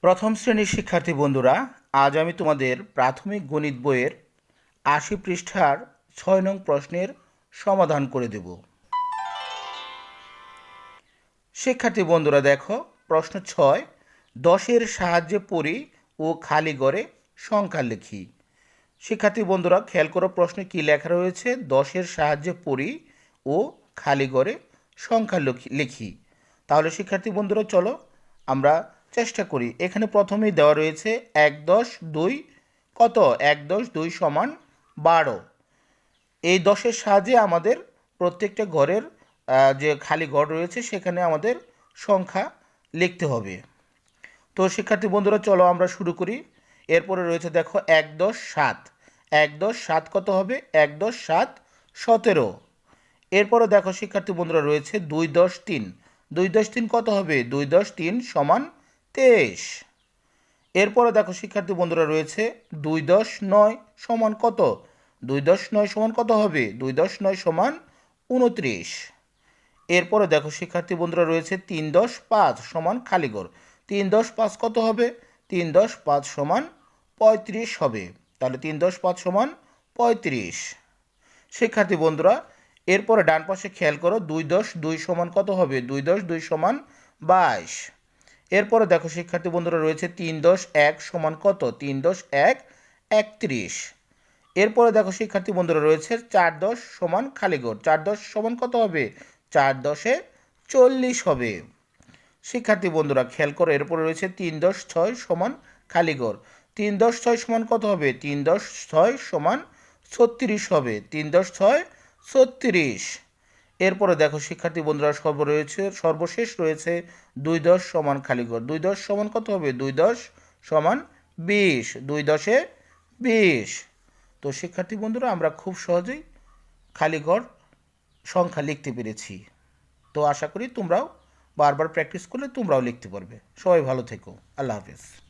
প্রথম শ্রেণির শিক্ষার্থী বন্ধুরা, আজ আমি তোমাদের প্রাথমিক গণিত বইয়ের আশি পৃষ্ঠার ছয় নং প্রশ্নের সমাধান করে দেব। শিক্ষার্থী বন্ধুরা, দেখো, প্রশ্ন ছয়, দশের সাহায্যে পড়ি ও খালি গড়ে সংখ্যা লিখি। শিক্ষার্থী বন্ধুরা, খেয়াল করো প্রশ্নে কী লেখা রয়েছে? দশের সাহায্যে পড়ি ও খালি গড়ে সংখ্যা লিখি- তাহলে শিক্ষার্থী বন্ধুরা, চলো আমরা চেষ্টা করি। এখানে প্রথমেই দেওয়া রয়েছে এক দশ দুই কত? এক দশ দুই সমান বারো। এই দশের সাহায্যে আমাদের প্রত্যেকটা ঘরের যে খালি ঘর রয়েছে সেখানে আমাদের সংখ্যা লিখতে হবে। তো শিক্ষার্থী বন্ধুরা, চলো আমরা শুরু করি। এরপরে রয়েছে দেখো এক দশ সাত। এক দশ সাত কত হবে? এক দশ সাত সতেরো। এরপরে দেখো শিক্ষার্থী বন্ধুরা রয়েছে দুই দশ তিন। দুই দশ তিন কত হবে? দুই দশ তিন সমান তেইশ। এরপরে দেখো, শিক্ষার্থী বন্ধুরা রয়েছে দুই দশ নয় সমান কত? দুই দশ নয় সমান কত হবে? দুই দশ নয় সমান উনত্রিশ। এরপরে দেখো, শিক্ষার্থী বন্ধুরা রয়েছে তিন দশ পাঁচ সমান খালিগড় তিন দশ পাঁচ কত হবে? তিন দশ পাঁচ সমান পঁয়ত্রিশ হবে। তাহলে তিন দশ পাঁচ সমান পঁয়ত্রিশ। শিক্ষার্থী বন্ধুরা, এরপরে ডান পাশে খেয়াল করো, দুই দশ দুই সমান কত হবে? দুই দশ দুই সমান বাইশ। এরপরে দেখো, শিক্ষার্থী বন্ধুরা, রয়েছে তিন দশ এক সমান কত? তিন দশ এক, একত্রিশ। এরপরে দেখো, শিক্ষার্থী বন্ধুরা, রয়েছে চার দশ সমান খালিগড় চার দশ সমান কত হবে? চার দশে চল্লিশ হবে। শিক্ষার্থী বন্ধুরা, খেয়াল করো, এরপরে রয়েছে তিন দশ ছয় সমান খালিগড় তিন দশ ছয় সমান কত হবে? তিন দশ ছয় সমান ছত্রিশ হবে। তিন দশ ছয় ছত্রিশ। এরপরে দেখো, শিক্ষার্থী বন্ধুরা, সর্ব রয়েছে, সর্বশেষ রয়েছে দুই দশ সমান খালিগড় দুই দশ সমান কত হবে? দুই দশ সমান বিশ। দুই দশে বিশ। তো শিক্ষার্থী বন্ধুরা, আমরা খুব সহজেই খালিগড় সংখ্যা লিখতে পেরেছি। তো আশা করি তোমরাও বারবার প্র্যাকটিস করলে তোমরাও লিখতে পারবে। সবাই ভালো থেকো। আল্লাহ হাফেজ।